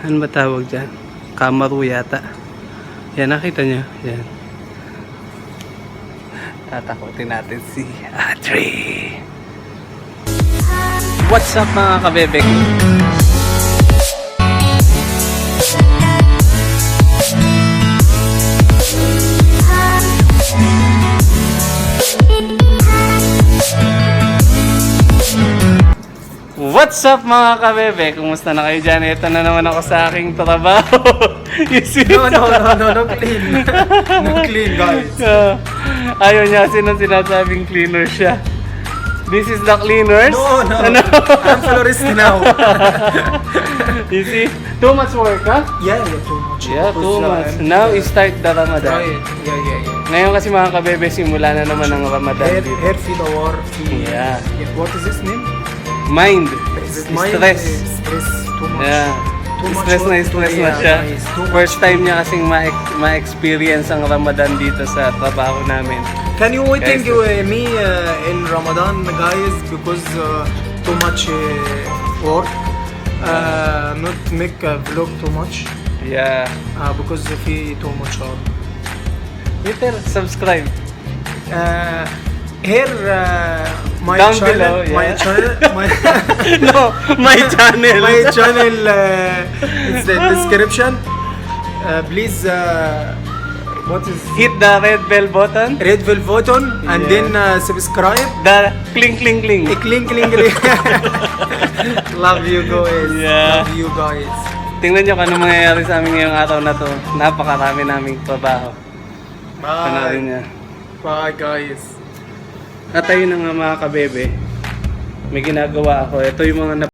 Ano ba tawag dyan? Kamaru yata. Yan, nakita nyo. Yan. Tatakutin natin si Adri. What's up mga kabebek? What's up mga kabebe? Kumusta na kayo dyan? Ito na naman ako sa aking trabaho. you see? No, no, no, no, no clean. no clean, guys. Ah, ayaw niya kasi nung sinasabing cleaner siya. This is the cleaners. No, no. Ano? I'm florist now. you see? Too much work, ha? yeah, yeah, too much. Yeah, too uh, much. Now is start the Ramadan. Right, yeah, yeah, yeah. Ngayon kasi mga kabebe, simula na naman ang Ramadan Hair, dito. hair feed or feed. Yeah. yeah. What is this name? Mind. Stress. Uh, stress, too much. Yeah. Too much stress na work. stress na siya. much First time niya kasing ma- ma-experience ang Ramadan dito sa trabaho namin. Can you Guys, uh, me uh, in Ramadan, guys, because uh, too much uh, work. Uh, not make a vlog too much Yeah. uh, because في too much work. Peter, subscribe. Uh, here uh, my Down channel, below, my yeah. channel, my, no, my channel. my channel uh, is the description. Uh, please, uh, what is Hit the red bell button. red bell button and Yeah. then uh, subscribe. The cling cling cling. Eh, Cling cling cling. Love you guys. Yeah. Love you guys. Tingnan nyo kung ano mangyayari sa amin ngayong araw na to. Napakarami naming trabaho. Panoorin Bye. niya. Bye guys. At ayun na nga mga kabebe. May ginagawa ako. Ito yung mga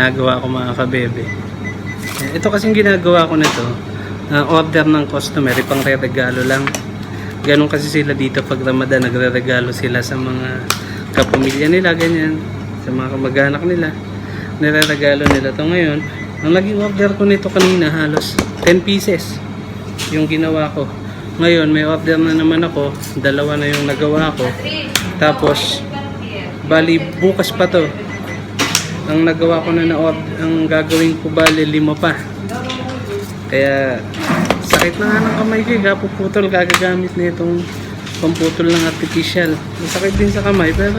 Nagawa ko mga kabebe. Eh, Ito kasing ginagawa ko nito, uh, order ng customer, ipang re-regalo lang. Ganon kasi sila dito pag Ramadan, nagre-regalo sila sa mga kapamilya nila, ganyan. Sa mga kamag-anak nila. Nire-regalo nila to ngayon. Ang naging order ko nito kanina, halos 10 pieces yung ginawa ko. Ngayon, may order na naman ako. Dalawa na yung nagawa ko. Tapos, bali, bukas pa to. Ang nagawa ko na na ang gagawin ko bali, lima pa. Kaya, sakit na nga ng kamay ko. eh. Kapuputol, gagagamit na itong pamputol ng artificial. Masakit din sa kamay, pero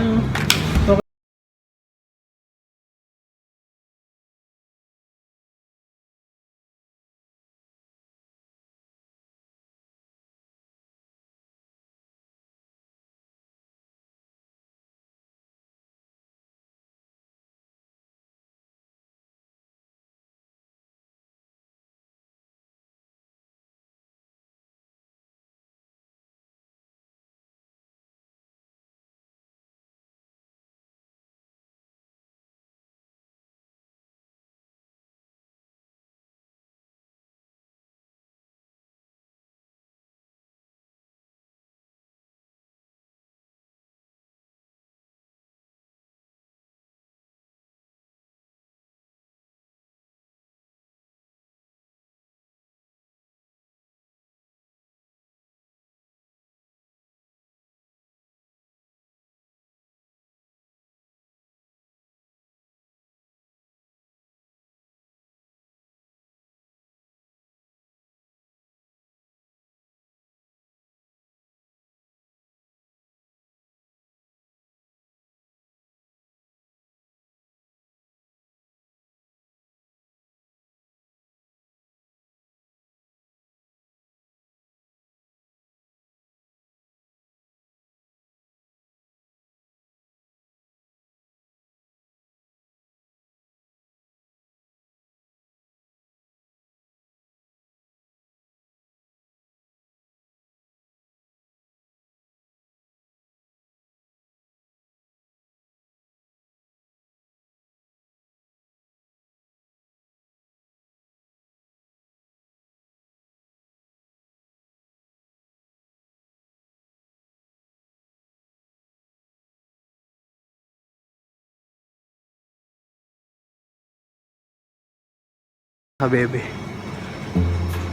Kabebe.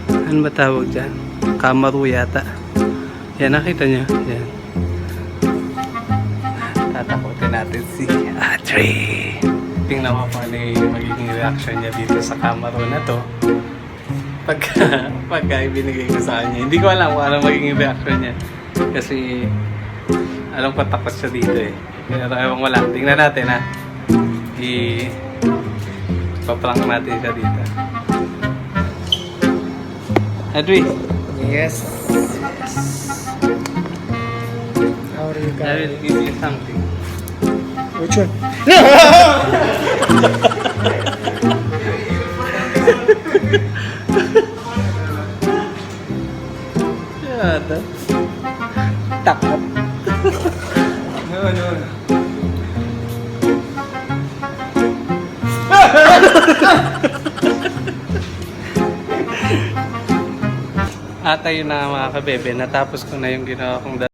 Ano ba tawag dyan? Kamaru yata. Yan, nakita niyo. Yan. Tatakotin natin si Adre. Tingnan ko kung ano yung magiging reaction niya dito sa Kamaru na to. Pagka, pagka ibinigay ko sa kanya. Hindi ko alam kung ano magiging reaction niya. Kasi, alam ko takot siya dito eh. Pero ewan ko. Tingnan natin ha. I... Paprank natin siya dito. Adri, Yes. How are you I will guys? give you something. Which one? Yata. Takot. No, no, no. Ata yun na mga kabebe, natapos ko na yung ginawa kong